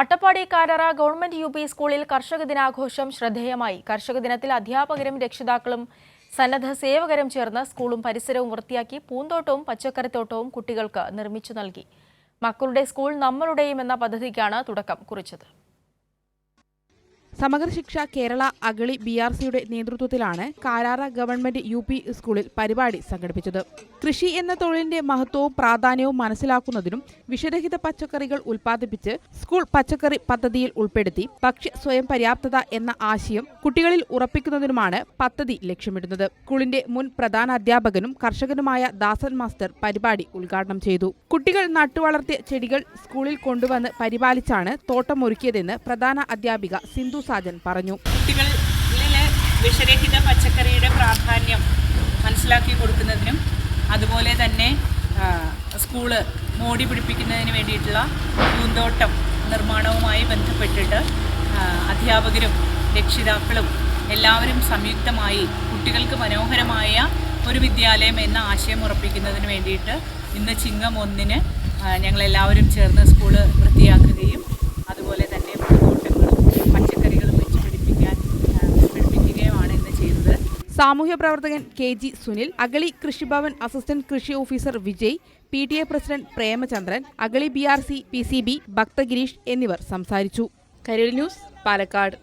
Attappadi Karara government U P സ്കൂളിൽ കർഷക ദിനാഘോഷം ശ്രദ്ധേയമായി. കർഷക ദിനത്തിൽ അധ്യാപകരും രക്ഷിതാക്കളും സന്നദ്ധ സേവകരും ചേർന്ന് സ്കൂളും പരിസരവും വൃത്തിയാക്കി പൂന്തോട്ടവും പച്ചക്കറിത്തോട്ടവും കുട്ടികൾക്ക് നിർമ്മിച്ചു നൽകി. മക്കളുടെ സ്കൂൾ നമ്മളുടെയും എന്ന പദ്ധതിക്കാണ് തുടക്കം കുറിച്ചത്. സമഗ്ര ശിക്ഷ കേരള അഗളി ബി ആർ സിയുടെ നേതൃത്വത്തിലാണ് കാരാറ ഗവൺമെന്റ് യു പി സ്കൂളിൽ പരിപാടി സംഘടിപ്പിച്ചത്. കൃഷി എന്ന തൊഴിലിന്റെ മഹത്വവും പ്രാധാന്യവും മനസ്സിലാക്കുന്നതിനും വിഷരഹിത പച്ചക്കറികൾ ഉൽപ്പാദിപ്പിച്ച് സ്കൂൾ പച്ചക്കറി പദ്ധതിയിൽ ഉൾപ്പെടുത്തി ഭക്ഷ്യ സ്വയം പര്യാപ്തത എന്ന ആശയം കുട്ടികളിൽ ഉറപ്പിക്കുന്നതിനുമാണ് പദ്ധതി ലക്ഷ്യമിടുന്നത്. സ്കൂളിന്റെ മുൻ പ്രധാന അധ്യാപകനും കർഷകനുമായ ദാസൻ മാസ്റ്റർ പരിപാടി ഉദ്ഘാടനം ചെയ്തു. കുട്ടികൾ നട്ടുവളർത്തിയ ചെടികൾ സ്കൂളിൽ കൊണ്ടുവന്ന് പരിപാലിച്ചാണ് തോട്ടമൊരുക്കിയതെന്ന് പ്രധാന അധ്യാപിക സിന്ധു സാജൻ പറഞ്ഞു. കുട്ടികളിലെ വിഷരഹിത പച്ചക്കറിയുടെ പ്രാധാന്യം മനസ്സിലാക്കി കൊടുക്കുന്നതിനും അതുപോലെ തന്നെ സ്കൂൾ മോടി പിടിപ്പിക്കുന്നതിന് വേണ്ടിയിട്ടുള്ള പൂന്തോട്ടം നിർമ്മാണവുമായി ബന്ധപ്പെട്ടിട്ട് അധ്യാപകരും രക്ഷിതാക്കളും എല്ലാവരും സംയുക്തമായി കുട്ടികൾക്ക് മനോഹരമായ ഒരു വിദ്യാലയം എന്ന ആശയം ഉറപ്പിക്കുന്നതിന് വേണ്ടിയിട്ട് ഇന്ന് ചിങ്ങം ഒന്നിന് ഞങ്ങളെല്ലാവരും ചേർന്ന് സ്കൂൾ വൃത്തിയാക്കുകയും സാമൂഹ്യ പ്രവർത്തകൻ K G Sunil Agali Krishibhavan assistant കൃഷി officer Vijay P T A president Premachandran Agali B R C P C B Bhaktagirish എന്നിവർ സംസാരിച്ചു. കരൂർ ന്യൂസ് പാലക്കാട്.